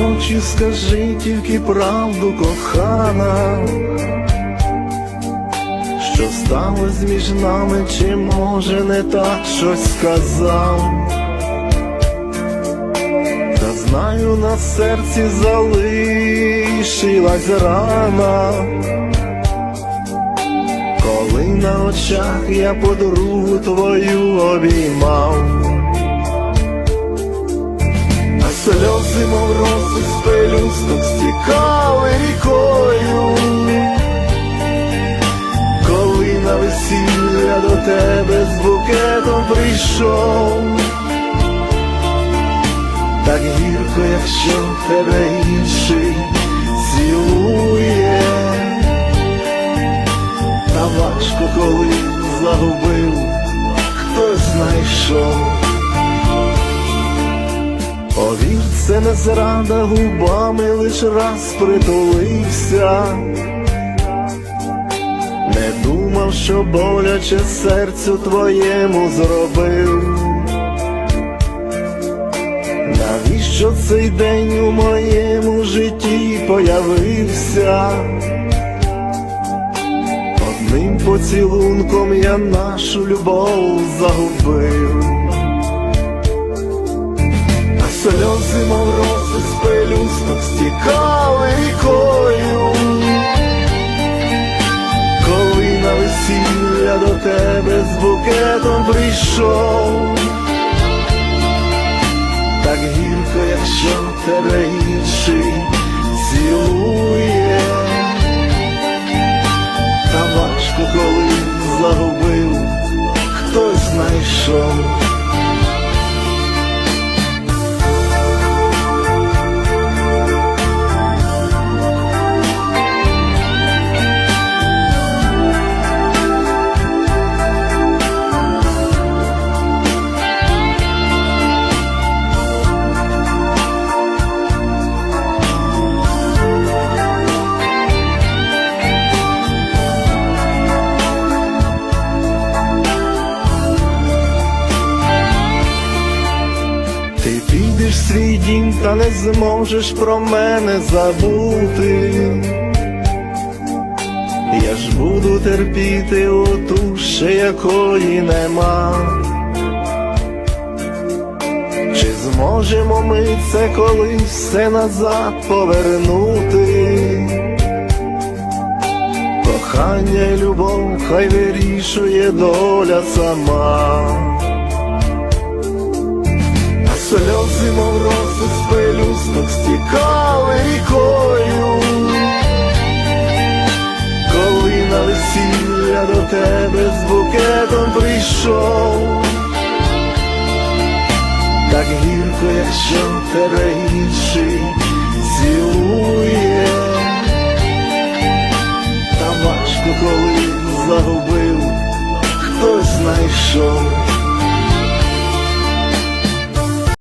ночі скажи тільки правду, кохана, що сталося між нами, чи може не так щось сказав. Та знаю, на серці залишилась рана. Коли на очах я подругу твою обіймав, пелюсток стікали рікою, коли на весілля до тебе з букетом прийшов, так гірко, якщо тебе інший цілує та важко, коли загубив, хтось знайшов. Повір, це не зрада губами лиш раз притулився. Не думав, що боляче серцю твоєму зробив. Навіщо цей день у моєму житті появився? Одним поцілунком я нашу любов загубив, сльози, мов роси з пелюсток стікали рікою, коли на весілля до тебе з букетом прийшов, так гірко, якщо тебе інший цілує та важко, коли загубив, хтось знайшов. Підеш свій дім, та не зможеш про мене забути. Я ж буду терпіти оту, ще якої нема. Чи зможемо ми це колись все назад повернути? Кохання й любов хай вирішує доля сама. Сльози, мов роси з пелюсток стікали рікою, коли на весілля до тебе з букетом прийшов, так гірко, якщо тебе інший цілує, та важко, коли загубив, хтось знайшов.